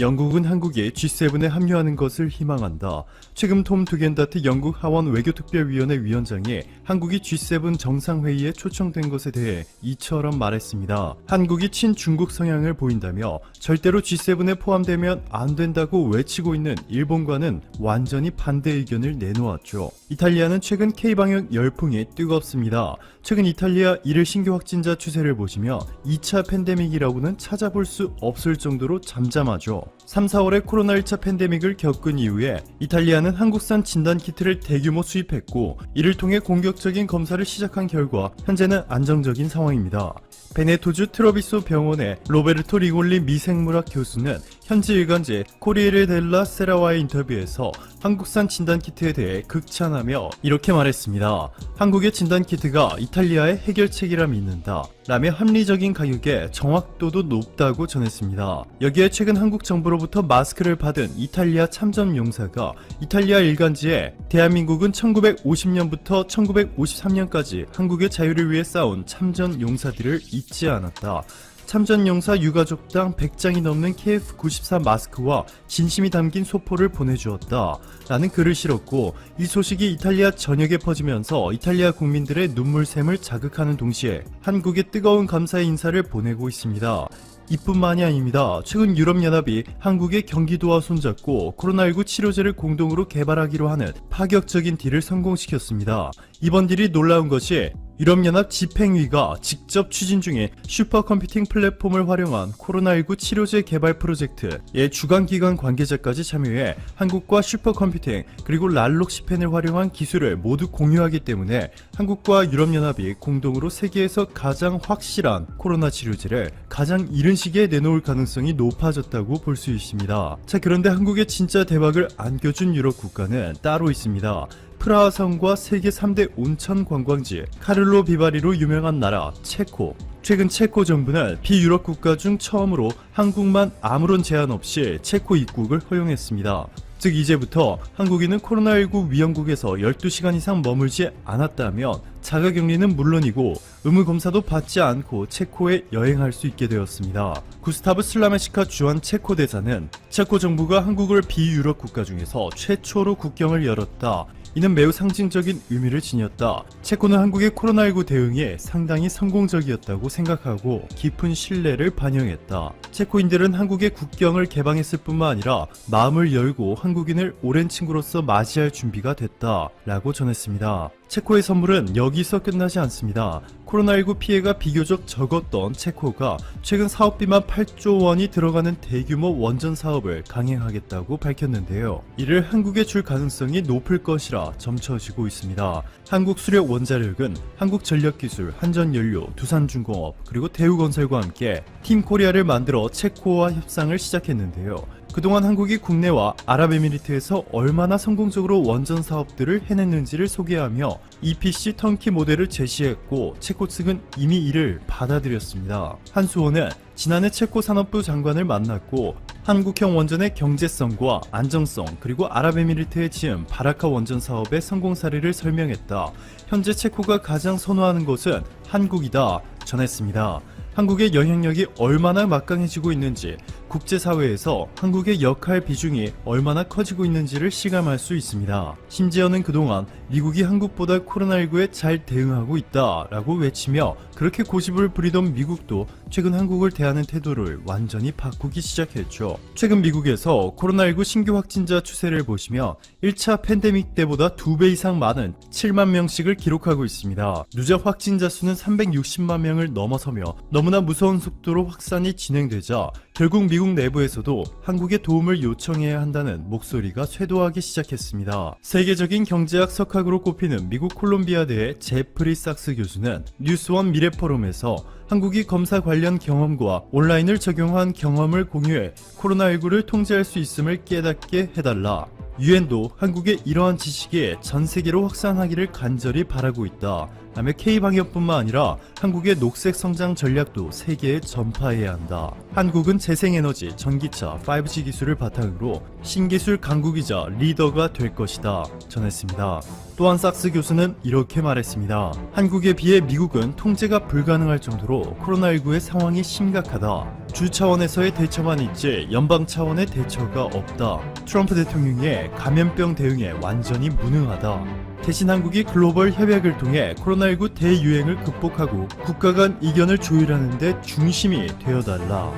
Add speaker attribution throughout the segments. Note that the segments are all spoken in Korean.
Speaker 1: 영국은 한국이 G7에 합류하는 것을 희망한다. 최근 톰 두겐다트 영국 하원 외교특별위원회 위원장이 한국이 G7 정상회의에 초청된 것에 대해 이처럼 말했습니다. 한국이 친중국 성향을 보인다며 절대로 G7에 포함되면 안 된다고 외치고 있는 일본과는 완전히 반대 의견을 내놓았죠. 이탈리아는 최근 K방역 열풍이 뜨겁습니다. 최근 이탈리아 일일 신규 확진자 추세를 보시면 2차 팬데믹이라고는 찾아볼 수 없을 정도로 잠잠하죠. 3, 4월에 코로나 1차 팬데믹을 겪은 이후에 이탈리아는 한국산 진단키트를 대규모 수입했고 이를 통해 공격적인 검사를 시작한 결과 현재는 안정적인 상황입니다. 베네토주 트러비소 병원의 로베르토 리골리 미생물학 교수는 현지 일간지 코리에르 델라 세라와의 인터뷰에서 한국산 진단키트에 대해 극찬하며 이렇게 말했습니다. 한국의 진단키트가 이탈리아의 해결책이라 믿는다. 라며 합리적인 가격에 정확도도 높다고 전했습니다. 여기에 최근 한국 정부로부터 마스크를 받은 이탈리아 참전 용사가 이탈리아 일간지에 대한민국은 1950년부터 1953년까지 한국의 자유를 위해 싸운 참전 용사들을 잊지 않았다. 참전 용사 유가족당 100장이 넘는 KF94 마스크와 진심이 담긴 소포를 보내주었다. 라는 글을 실었고, 이 소식이 이탈리아 전역에 퍼지면서 이탈리아 국민들의 눈물샘을 자극하는 동시에 한국의 뜨거운 감사의 인사를 보내고 있습니다. 이뿐만이 아닙니다. 최근 유럽연합이 한국의 경기도와 손잡고 코로나19 치료제를 공동으로 개발하기로 하는 파격적인 딜을 성공시켰습니다. 이번 딜이 놀라운 것이 유럽연합 집행위가 직접 추진 중인 슈퍼컴퓨팅 플랫폼을 활용한 코로나19 치료제 개발 프로젝트의 주관기관 관계자까지 참여해 한국과 슈퍼컴퓨팅 그리고 랄록시펜을 활용한 기술을 모두 공유하기 때문에 한국과 유럽연합이 공동으로 세계에서 가장 확실한 코로나 치료제를 가장 이른 시기에 내놓을 가능성이 높아졌다고 볼 수 있습니다. 자 그런데 한국의 진짜 대박을 안겨준 유럽 국가는 따로 있습니다. 프라하성과 세계 3대 온천 관광지 카를로 비바리로 유명한 나라 체코. 최근 체코 정부는 비유럽 국가 중 처음으로 한국만 아무런 제한 없이 체코 입국을 허용했습니다. 즉 이제부터 한국인은 코로나19 위험국에서 12시간 이상 머물지 않았다면 자가격리는 물론이고 의무 검사도 받지 않고 체코에 여행할 수 있게 되었습니다. 구스타브 슬라메시카 주한 체코 대사는 체코 정부가 한국을 비유럽 국가 중에서 최초로 국경을 열었다. 이는 매우 상징적인 의미를 지녔다. 체코는 한국의 코로나19 대응에 상당히 성공적이었다고 생각하고 깊은 신뢰를 반영했다. 체코인들은 한국의 국경을 개방했을 뿐만 아니라 마음을 열고 한국인을 오랜 친구로서 맞이할 준비가 됐다. 라고 전했습니다. 체코의 선물은 여기서 끝나지 않습니다. 코로나19 피해가 비교적 적었던 체코가 최근 사업비만 8조 원이 들어가는 대규모 원전 사업을 강행하겠다고 밝혔는데요. 이를 한국에 줄 가능성이 높을 것이라 점쳐지고 있습니다. 한국 수력 원자력은 한국전력기술, 한전연료, 두산중공업, 그리고 대우건설과 함께 팀 코리아를 만들어 체코와 협상을 시작했는데요. 그동안 한국이 국내와 아랍에미리트에서 얼마나 성공적으로 원전 사업들을 해냈는지를 소개하며 EPC 턴키 모델을 제시했고 체코 측은 이미 이를 받아들였습니다. 한수호는 지난해 체코 산업부 장관을 만났고 한국형 원전의 경제성과 안정성 그리고 아랍에미리트에 지은 바라카 원전 사업의 성공 사례를 설명했다. 현재 체코가 가장 선호하는 곳은 한국이다 전했습니다. 한국의 영향력이 얼마나 막강해지고 있는지 국제사회에서 한국의 역할 비중이 얼마나 커지고 있는지를 실감할 수 있습니다. 심지어는 그동안 미국이 한국보다 코로나19에 잘 대응하고 있다 라고 외치며 그렇게 고집을 부리던 미국도 최근 한국을 대하는 태도를 완전히 바꾸기 시작했죠. 최근 미국에서 코로나19 신규 확진자 추세를 보시면 1차 팬데믹 때보다 2배 이상 많은 7만 명씩을 기록하고 있습니다. 누적 확진자 수는 360만 명을 넘어서며 너무나 무서운 속도로 확산이 진행되자 결국 미국 내부에서도 한국의 도움을 요청해야 한다는 목소리가 쇄도하기 시작했습니다. 세계적인 경제학 석학으로 꼽히는 미국 콜롬비아대의 제프리 sak스 교수는 뉴스원 미래포럼에서 한국이 검사 관련 경험과 온라인을 적용한 경험을 공유해 코로나19를 통제할 수 있음을 깨닫게 해달라. 유엔도 한국의 이러한 지식이 전 세계로 확산하기를 간절히 바라고 있다. 다음에 K방역뿐만 아니라 한국의 녹색 성장 전략도 세계에 전파해야 한다. 한국은 재생에너지, 전기차, 5G 기술을 바탕으로 신기술 강국이자 리더가 될 것이다. 전했습니다. 또한 삭스 교수는 이렇게 말했습니다. 한국에 비해 미국은 통제가 불가능할 정도로 코로나19의 상황이 심각하다. 주 차원에서의 대처만 있지 연방 차원의 대처가 없다. 트럼프 대통령의 감염병 대응에 완전히 무능하다. 대신 한국이 글로벌 협약을 통해 코로나19 대유행을 극복하고 국가 간 이견을 조율하는 데 중심이 되어달라.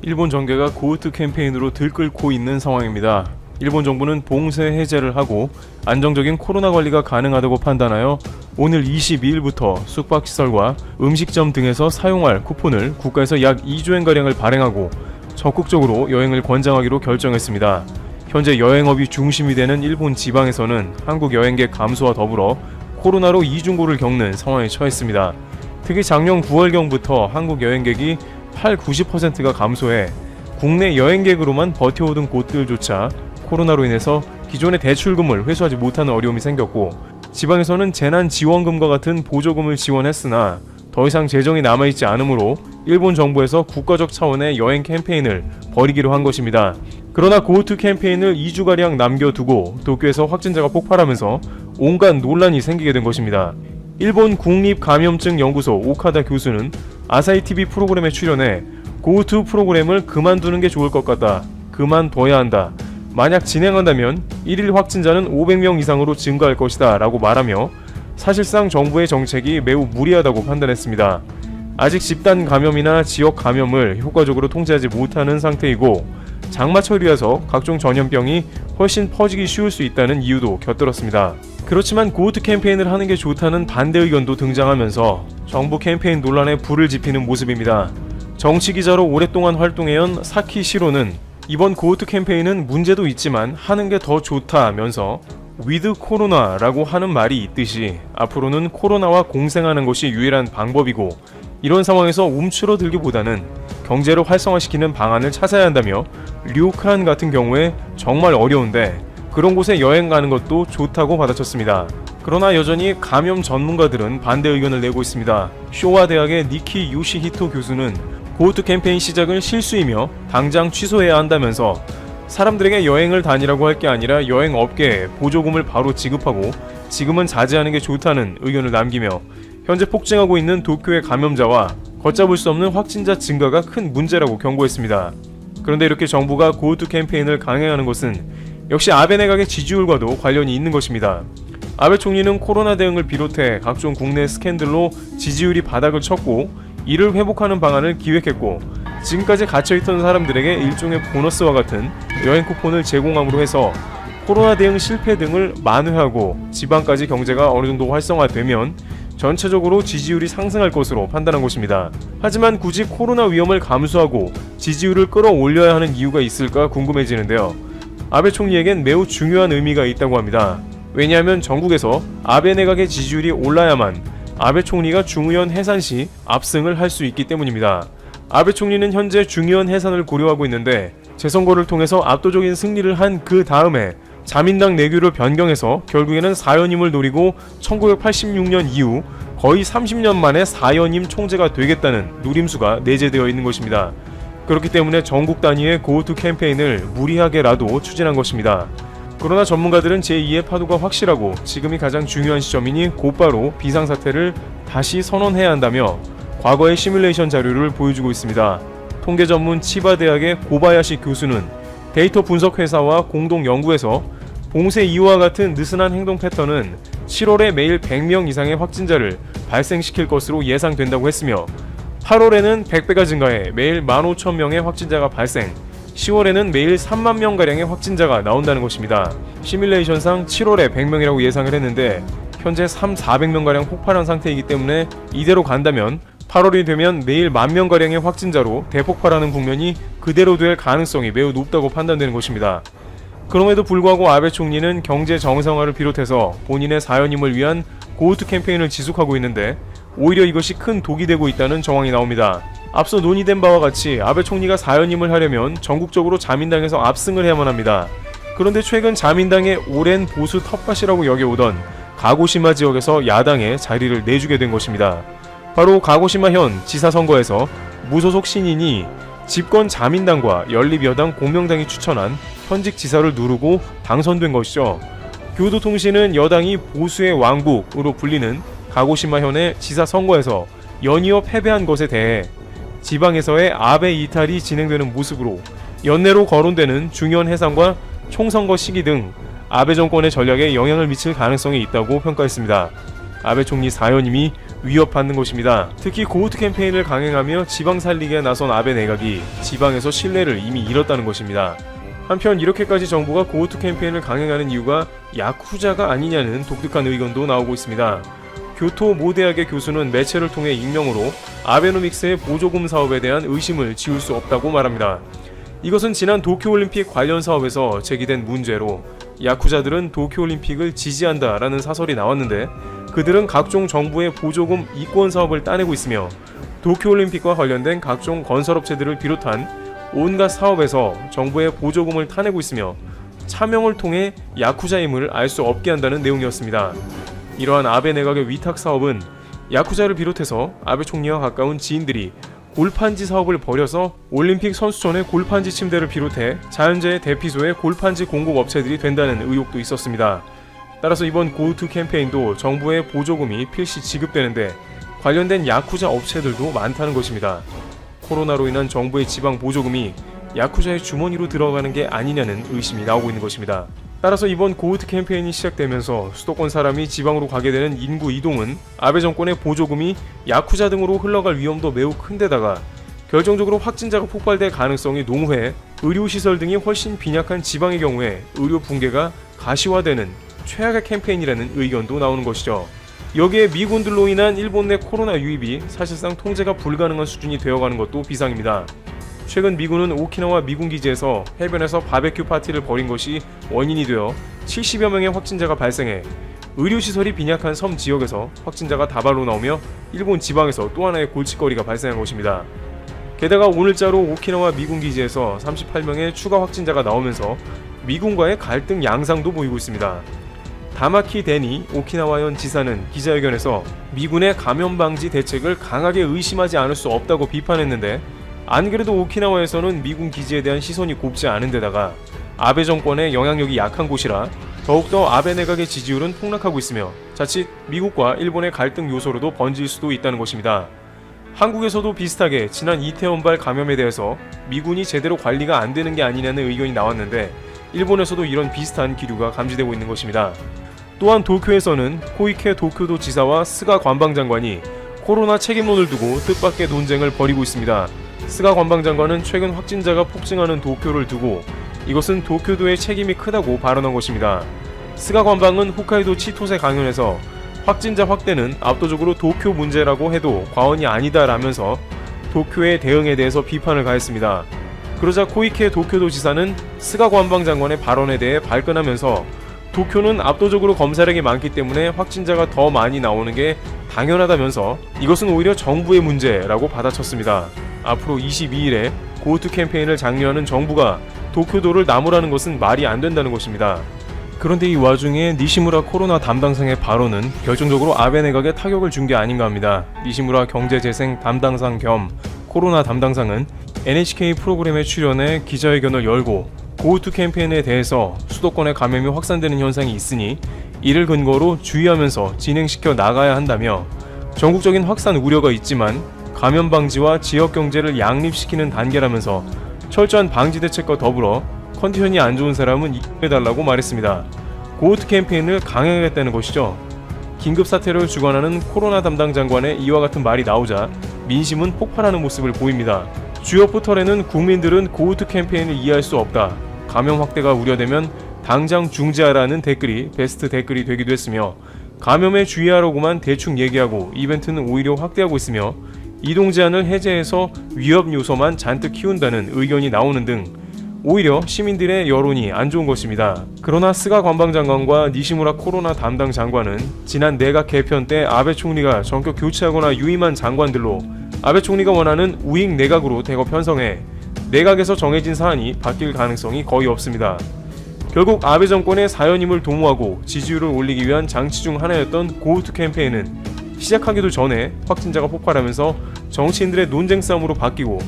Speaker 2: 일본 정계가 고우트 캠페인으로 들끓고 있는 상황입니다. 일본 정부는 봉쇄 해제를 하고 안정적인 코로나 관리가 가능하다고 판단하여 오늘 22일부터 숙박시설과 음식점 등에서 사용할 쿠폰을 국가에서 약 2조엔 가량을 발행하고 적극적으로 여행을 권장하기로 결정했습니다. 현재 여행업이 중심이 되는 일본 지방에서는 한국 여행객 감소와 더불어 코로나로 이중고를 겪는 상황에 처했습니다. 특히 작년 9월경부터 한국 여행객이 8, 90%가 감소해 국내 여행객으로만 버텨오던 곳들조차 코로나로 인해서 기존의 대출금을 회수하지 못하는 어려움이 생겼고 지방에서는 재난지원금과 같은 보조금을 지원했으나 더 이상 재정이 남아있지 않으므로 일본 정부에서 국가적 차원의 여행 캠페인을 벌이기로 한 것입니다. 그러나 고우트 캠페인을 2주가량 남겨두고 도쿄에서 확진자가 폭발하면서 온갖 논란이 생기게 된 것입니다. 일본 국립감염증연구소 오카다 교수는 아사히 TV 프로그램에 출연해 고우트 프로그램을 그만두는 게 좋을 것 같다. 그만둬야 한다. 만약 진행한다면 1일 확진자는 500명 이상으로 증가할 것이다. 라고 말하며 사실상 정부의 정책이 매우 무리하다고 판단했습니다. 아직 집단 감염이나 지역 감염을 효과적으로 통제하지 못하는 상태이고 장마철이라서 각종 전염병이 훨씬 퍼지기 쉬울 수 있다는 이유도 곁들었습니다. 그렇지만 고우트 캠페인을 하는 게 좋다는 반대 의견도 등장하면서 정부 캠페인 논란에 불을 지피는 모습입니다. 정치 기자로 오랫동안 활동해온 사키 시로는 이번 고우트 캠페인은 문제도 있지만 하는 게 더 좋다면서 위드 코로나라고 하는 말이 있듯이 앞으로는 코로나와 공생하는 것이 유일한 방법이고 이런 상황에서 움츠러들기보다는 경제를 활성화시키는 방안을 찾아야 한다며 류크란 같은 경우에 정말 어려운데 그런 곳에 여행 가는 것도 좋다고 받아쳤습니다. 그러나 여전히 감염 전문가들은 반대 의견을 내고 있습니다. 쇼와 대학의 니키 요시히토 교수는 고우트 캠페인 시작은 실수이며 당장 취소해야 한다면서 사람들에게 여행을 다니라고 할 게 아니라 여행 업계에 보조금을 바로 지급하고 지금은 자제하는 게 좋다는 의견을 남기며 현재 폭증하고 있는 도쿄의 감염자와 걷잡을 수 없는 확진자 증가가 큰 문제라고 경고했습니다. 그런데 이렇게 정부가 고우트 캠페인을 강행하는 것은 역시 아베 내각의 지지율과도 관련이 있는 것입니다. 아베 총리는 코로나 대응을 비롯해 각종 국내 스캔들로 지지율이 바닥을 쳤고 이를 회복하는 방안을 기획했고 지금까지 갇혀있던 사람들에게 일종의 보너스와 같은 여행 쿠폰을 제공함으로 해서 코로나 대응 실패 등을 만회하고 지방까지 경제가 어느 정도 활성화되면 전체적으로 지지율이 상승할 것으로 판단한 것입니다. 하지만 굳이 코로나 위험을 감수하고 지지율을 끌어올려야 하는 이유가 있을까 궁금해지는데요. 아베 총리에겐 매우 중요한 의미가 있다고 합니다. 왜냐하면 전국에서 아베 내각의 지지율이 올라야만 아베 총리가 중의원 해산 시 압승을 할 수 있기 때문입니다. 아베 총리는 현재 중의원 해산을 고려하고 있는데 재선거를 통해서 압도적인 승리를 한 그 다음에 자민당 내규를 변경해서 결국에는 4연임을 노리고 1986년 이후 거의 30년 만에 4연임 총재가 되겠다는 누림수가 내재되어 있는 것입니다. 그렇기 때문에 전국 단위의 고우투 캠페인을 무리하게라도 추진한 것입니다. 그러나 전문가들은 제2의 파도가 확실하고 지금이 가장 중요한 시점이니 곧바로 비상사태를 다시 선언해야 한다며 과거의 시뮬레이션 자료를 보여주고 있습니다. 통계 전문 치바대학의 고바야시 교수는 데이터 분석 회사와 공동 연구에서 봉쇄 이후와 같은 느슨한 행동 패턴은 7월에 매일 100명 이상의 확진자를 발생시킬 것으로 예상된다고 했으며 8월에는 100배가 증가해 매일 15,000명의 확진자가 발생, 10월에는 매일 3만 명가량의 확진자가 나온다는 것입니다. 시뮬레이션상 7월에 100명이라고 예상을 했는데 현재 3, 400명가량 폭발한 상태이기 때문에 이대로 간다면 8월이 되면 매일 만 명가량의 확진자로 대폭발하는 국면이 그대로 될 가능성이 매우 높다고 판단되는 것입니다. 그럼에도 불구하고 아베 총리는 경제 정상화를 비롯해서 본인의 사연임을 위한 고우트 캠페인을 지속하고 있는데 오히려 이것이 큰 독이 되고 있다는 정황이 나옵니다. 앞서 논의된 바와 같이 아베 총리가 사연임을 하려면 전국적으로 자민당에서 압승을 해야만 합니다. 그런데 최근 자민당의 오랜 보수 텃밭이라고 여겨오던 가고시마 지역에서 야당에 자리를 내주게 된 것입니다. 바로 가고시마 현 지사 선거에서 무소속 신인이 집권 자민당과 연립여당 공명당이 추천한 현직 지사를 누르고 당선된 것이죠. 교도통신은 여당이 보수의 왕국으로 불리는 가고시마 현의 지사 선거에서 연이어 패배한 것에 대해 지방에서의 아베 이탈이 진행되는 모습으로 연내로 거론되는 중요한 해상과 총선거 시기 등 아베 정권의 전략에 영향을 미칠 가능성이 있다고 평가했습니다. 아베 총리 사연임이 위협받는 것입니다. 특히 고우트 캠페인을 강행하며 지방 살리기에 나선 아베 내각이 지방에서 신뢰를 이미 잃었다는 것입니다. 한편 이렇게까지 정부가 고우트 캠페인을 강행하는 이유가 야쿠자가 아니냐는 독특한 의견도 나오고 있습니다. 교토 모 대학의 교수는 매체를 통해 익명으로 아베노믹스의 보조금 사업에 대한 의심을 지울 수 없다고 말합니다. 이것은 지난 도쿄올림픽 관련 사업에서 제기된 문제로 야쿠자들은 도쿄올림픽을 지지한다라는 사설이 나왔는데 그들은 각종 정부의 보조금 이권 사업을 따내고 있으며 도쿄올림픽과 관련된 각종 건설업체들을 비롯한 온갖 사업에서 정부의 보조금을 타내고 있으며 차명을 통해 야쿠자임을 알 수 없게 한다는 내용이었습니다. 이러한 아베 내각의 위탁 사업은 야쿠자를 비롯해서 아베 총리와 가까운 지인들이 골판지 사업을 벌여서 올림픽 선수촌의 골판지 침대를 비롯해 자연재해 대피소의 골판지 공급 업체들이 된다는 의혹도 있었습니다. 따라서 이번 고우투 캠페인도 정부의 보조금이 필시 지급되는데 관련된 야쿠자 업체들도 많다는 것입니다. 코로나로 인한 정부의 지방 보조금이 야쿠자의 주머니로 들어가는 게 아니냐는 의심이 나오고 있는 것입니다. 따라서 이번 고우트 캠페인이 시작되면서 수도권 사람이 지방으로 가게 되는 인구 이동은 아베 정권의 보조금이 야쿠자 등으로 흘러갈 위험도 매우 큰데다가 결정적으로 확진자가 폭발될 가능성이 농후해 의료시설 등이 훨씬 빈약한 지방의 경우에 의료 붕괴가 가시화되는 최악의 캠페인이라는 의견도 나오는 것이죠. 여기에 미군들로 인한 일본 내 코로나 유입이 사실상 통제가 불가능한 수준이 되어가는 것도 비상입니다. 최근 미군은 오키나와 미군 기지에서 해변에서 바베큐 파티를 벌인 것이 원인이 되어 70여 명의 확진자가 발생해 의료시설이 빈약한 섬 지역에서 확진자가 다발로 나오며 일본 지방에서 또 하나의 골칫거리가 발생한 것입니다. 게다가 오늘자로 오키나와 미군 기지에서 38명의 추가 확진자가 나오면서 미군과의 갈등 양상도 보이고 있습니다. 다마키 데니 오키나와현 지사는 기자회견에서 미군의 감염 방지 대책을 강하게 의심하지 않을 수 없다고 비판했는데 안 그래도 오키나와에서는 미군 기지에 대한 시선이 곱지 않은 데다가 아베 정권의 영향력이 약한 곳이라 더욱더 아베 내각의 지지율은 폭락하고 있으며 자칫 미국과 일본의 갈등 요소로도 번질 수도 있다는 것입니다. 한국에서도 비슷하게 지난 이태원발 감염에 대해서 미군이 제대로 관리가 안 되는 게 아니냐는 의견이 나왔는데 일본에서도 이런 비슷한 기류가 감지되고 있는 것입니다. 또한 도쿄에서는 코이케 도쿄도 지사와 스가 관방장관이 코로나 책임론을 두고 뜻밖의 논쟁을 벌이고 있습니다. 스가 관방장관은 최근 확진자가 폭증하는 도쿄를 두고 이것은 도쿄도의 책임이 크다고 발언한 것입니다. 스가 관방은 홋카이도 치토세 강연에서 확진자 확대는 압도적으로 도쿄 문제라고 해도 과언이 아니다라면서 도쿄의 대응에 대해서 비판을 가했습니다. 그러자 코이케 도쿄도 지사는 스가 관방장관의 발언에 대해 발끈하면서 도쿄는 압도적으로 검사량이 많기 때문에 확진자가 더 많이 나오는 게 당연하다면서 이것은 오히려 정부의 문제라고 받아쳤습니다. 앞으로 22일에 고우투 캠페인을 장려하는 정부가 도쿄도를 나무라는 것은 말이 안 된다는 것입니다. 그런데 이 와중에 니시무라 코로나 담당상의 발언은 결정적으로 아베 내각에 타격을 준 게 아닌가 합니다. 니시무라 경제재생 담당상 겸 코로나 담당상은 NHK 프로그램에 출연해 기자회견을 열고 고우투 캠페인에 대해서 수도권에 감염이 확산되는 현상이 있으니 이를 근거로 주의하면서 진행시켜 나가야 한다며 전국적인 확산 우려가 있지만 감염 방지와 지역 경제를 양립시키는 단계라면서 철저한 방지 대책과 더불어 컨디션이 안 좋은 사람은 입해달라고 말했습니다. 고우트 캠페인을 강행하겠다는 것이죠. 긴급 사태를 주관하는 코로나 담당 장관의 이와 같은 말이 나오자 민심은 폭발하는 모습을 보입니다. 주요 포털에는 국민들은 고우트 캠페인을 이해할 수 없다. 감염 확대가 우려되면 당장 중지하라는 댓글이 베스트 댓글이 되기도 했으며 감염에 주의하라고만 대충 얘기하고 이벤트는 오히려 확대하고 있으며 이동 제한을 해제해서 위협 요소만 잔뜩 키운다는 의견이 나오는 등 오히려 시민들의 여론이 안 좋은 것입니다. 그러나 스가 관방장관과 니시무라 코로나 담당 장관은 지난 내각 개편 때 아베 총리가 전격 교체하거나 유임한 장관들로 아베 총리가 원하는 우익 내각으로 대거 편성해 내각에서 정해진 사안이 바뀔 가능성이 거의 없습니다. 결국 아베 정권의 사연임을 도모하고 지지율을 올리기 위한 장치 중 하나였던 고우투 캠페인은 시작하기도 전에 확진자가 폭발하면서 정치인들의 논쟁 싸움으로 바뀌고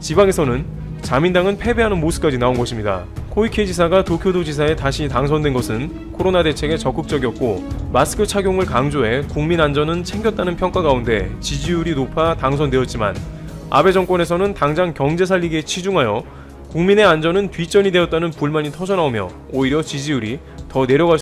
Speaker 2: 지방에서는 자민당은 패배하는 모습까지 나온 것입니다. 코이케 지사가 도쿄도 지사에 다시 당선된 것은 코로나 대책에 적극적이었고 마스크 착용을 강조해 국민 안전은 챙겼다는 평가 가운데 지지율이 높아 당선되었지만 아베 정권에서는 당장 경제 살리기에 치중하여 국민의 안전은 뒷전이 되었다는 불만이 터져나오며 오히려 지지율이 더 내려갈